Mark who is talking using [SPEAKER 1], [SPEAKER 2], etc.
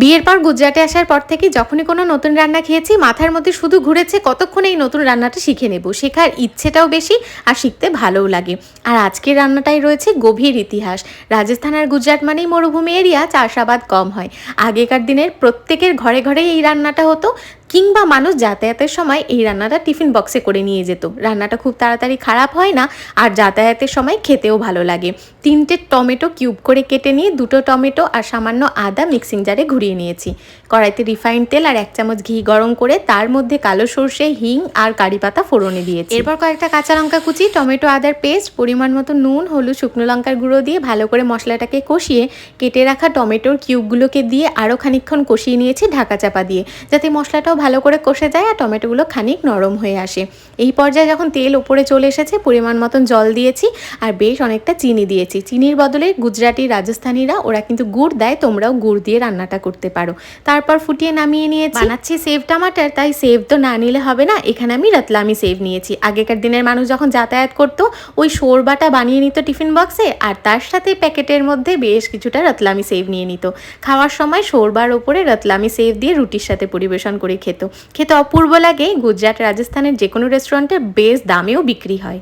[SPEAKER 1] বিয়ের পর গুজরাটে আসার পর থেকে যখনই কোনো নতুন রান্না খেয়েছি, মাথার মধ্যে শুধু ঘুরেছে কতক্ষণ এই নতুন রান্নাটা শিখে নেব। শেখার ইচ্ছেটাও বেশি আর শিখতে ভালোও লাগে। আর আজকের রান্নাটাই রয়েছে গভীর ইতিহাস। রাজস্থান আর গুজরাট মানেই মরুভূমি এরিয়া চাষাবাদ কম হয়। আগেকার দিনের প্রত্যেকের ঘরে ঘরেই এই রান্নাটা হতো। কিংবা মানুষ যাতায়াতের সময় এই রান্নাটা টিফিন বক্সে করে নিয়ে যেত। রান্নাটা খুব তাড়াতাড়ি খারাপ হয় না আর যাতায়াতের সময় খেতেও ভালো লাগে। তিনটে টমেটো কিউব করে কেটে নিয়ে দুটো টমেটো আর সামান্য আদা মিক্সিং জারে ঘুরিয়ে নিয়েছি। কড়াইতে রিফাইন্ড তেল আর এক চামচ ঘি গরম করে তার মধ্যে কালো সর্ষে, হিং আর কারি পাতা ফোড়নে দিয়েছি। এরপর কয়েকটা কাঁচা লঙ্কা কুচি, টমেটো, আদার পেস্ট পরিমাণ মতো নুন, হলুদ, শুকনো লঙ্কার গুঁড়ো দিয়ে ভালো করে মশলাটাকে কষিয়ে কেটে রাখা টমেটোর কিউবগুলোকে দিয়ে আরও খানিকক্ষণ কষিয়ে নিয়েছি ঢাকা চাপা দিয়ে। যাতে মশলাটাও ভালো করে কষে যায় আর টমেটোগুলো খানিক নরম হয়ে আসে। এই পর্যায়ে যখন তেল ওপরে চলে এসেছে, পরিমাণ মতন জল দিয়েছি আর বেশ অনেকটা চিনি দিয়েছি। চিনির বদলে গুজরাটি, রাজস্থানীরা ওরা কিন্তু গুড় দেয়, তোমরাও গুড় দিয়ে রান্নাটা করতে পারো। তারপর ফুটিয়ে নামিয়ে নিয়েছি। বানাচ্ছি সেভ টমাটার, তাই সেভ তো না নিলে হবে না, এখানে আমি রতলামি সেভ নিয়েছি। আগেকার দিনের মানুষ যখন যাতায়াত করতো, ওই শোরবাটা বানিয়ে নিত টিফিন বক্সে আর তার সাথে প্যাকেটের মধ্যে বেশ কিছুটা রতলামি সেভ নিয়ে নিত। খাওয়ার সময় শোরবার ওপরে রতলামি সেভ দিয়ে রুটির সাথে পরিবেশন করে খেত। খেতে অপূর্ব লাগে গুজরাট রাজস্থানের যে কোনো রেস্টুরেন্টে বেশ দামেও বিক্রি হয়।